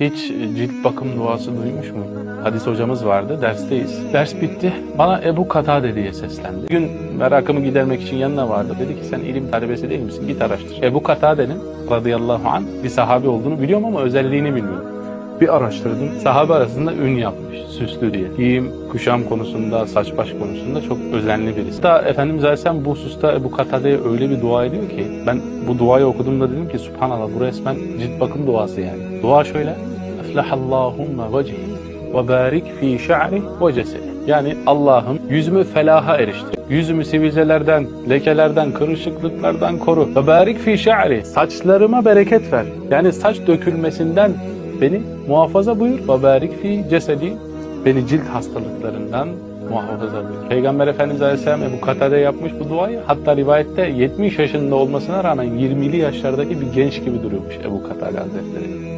Hiç cilt bakım duası duymuş mu? Hadis hocamız vardı, dersteyiz. Ders bitti, bana Ebu Katade diye seslendi. Bir gün merakımı gidermek için yanına vardı. Dedi ki sen ilim talebesi değil misin? Git araştır. Ebu Katade'nin radıyallahu anh bir sahabi olduğunu biliyorum ama özelliğini bilmiyorum. Bir araştırdım. Sahabe arasında ün yapmış, süslü diye. Giyim, kuşam konusunda, saç baş konusunda çok özenli birisi. Hatta Efendimiz Aleyhisselam bu hususta Ebu Katade'ye öyle bir dua ediyor ki ben bu duayı okuduğumda dedim ki Subhanallah bu resmen cilt bakım duası yani. Dua şöyle. Eflahallahümme vecihi ve barik fi şa'ri ve cesedi. Yani Allah'ım yüzümü felaha eriştir. Yüzümü sivilcelerden, lekelerden, kırışıklıklardan koru. Ve barik fi şa'ri. Saçlarıma bereket ver. Yani saç dökülmesinden beni muhafaza buyur. Ve barik fi cesedi. Beni cilt hastalıklarından muhafaza buyur. Peygamber Efendimiz Aleyhisselam Ebu Katade yapmış bu duayı. Hatta rivayette 70 yaşında olmasına rağmen 20'li yaşlardaki bir genç gibi duruyormuş Ebu Katade Hazretleri.